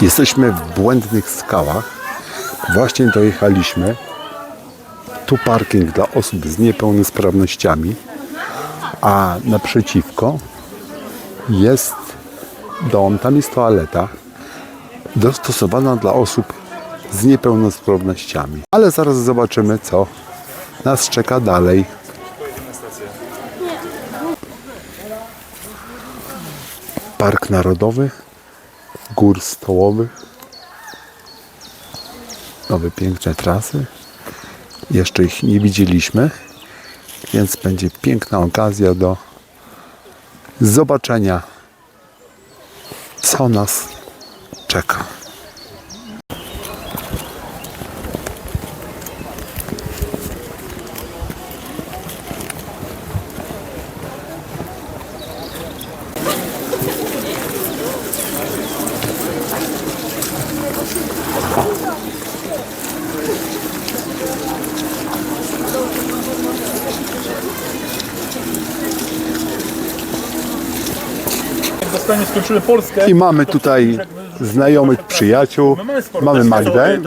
Jesteśmy w błędnych skałach. Właśnie dojechaliśmy. Tu parking dla osób z niepełnosprawnościami, a naprzeciwko jest dom, tam jest toaleta dostosowana dla osób z niepełnosprawnościami. Ale zaraz zobaczymy, co nas czeka dalej. Park Narodowy Gór Stołowych. Nowe piękne trasy. Jeszcze ich nie widzieliśmy, więc będzie piękna okazja do zobaczenia, co nas czeka. Polskę. I mamy tutaj znajomych przyjaciół. Mamy Magdę,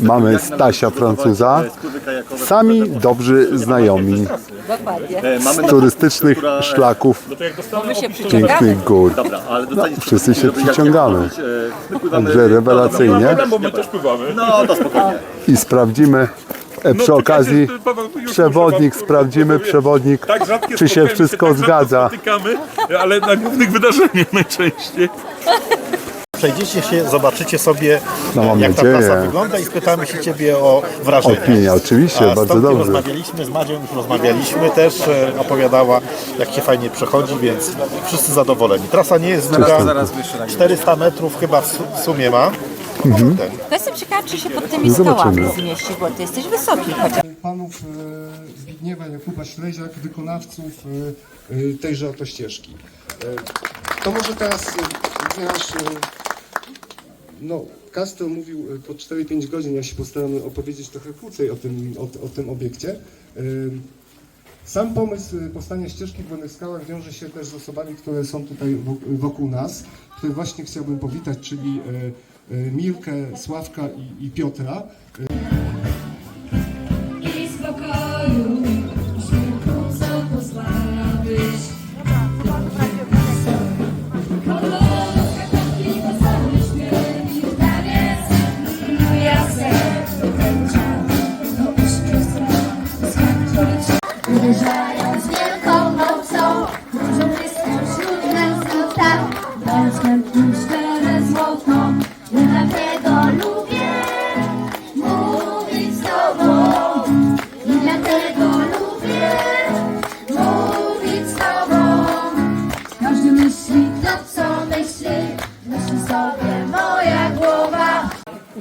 Mamy Stasia Francuza. sami dobrzy znajomi z turystycznych szlaków No pięknych gór. Dostaniesz wszyscy się przyciągamy. Także rewelacyjnie. No. I sprawdzimy e, przy No, okazji Paweł, przewodnik, wam- sprawdzimy przewodnik, Tak rzadkie czy się wszystko tak rzadko zgadza. Spotykamy, ale na głównych wydarzeniach najczęściej. Przejdziecie się, zobaczycie sobie, No, mam jak ta nadzieję. trasa wygląda i spytamy się Ciebie o wrażenia. Opinia, oczywiście, A z bardzo Tomkiem dobrze. rozmawialiśmy, z Madzią już rozmawialiśmy też, e, opowiadała jak się fajnie przechodzi, więc wszyscy zadowoleni. Trasa nie jest długa, 400 metrów chyba w su- w sumie ma. Mhm. To jestem ciekawa, czy się pod tymi Zobaczymy. skałami zmieści, bo ty jesteś wysoki chociaż. panów e, Zbigniewa Jakuba Śleziak, wykonawców e, e, tejże oto ścieżki. E, To może teraz, e, ponieważ e, no, Castro mówił e, po 4-5 godzin, ja się postaram opowiedzieć trochę krócej o tym, o, o tym obiekcie. E, Sam pomysł e, powstania ścieżki w Błędnych Skałach wiąże się też z osobami, które są tutaj wo- wokół nas, które właśnie chciałbym powitać, czyli Milkę, Sławka i, i Piotra.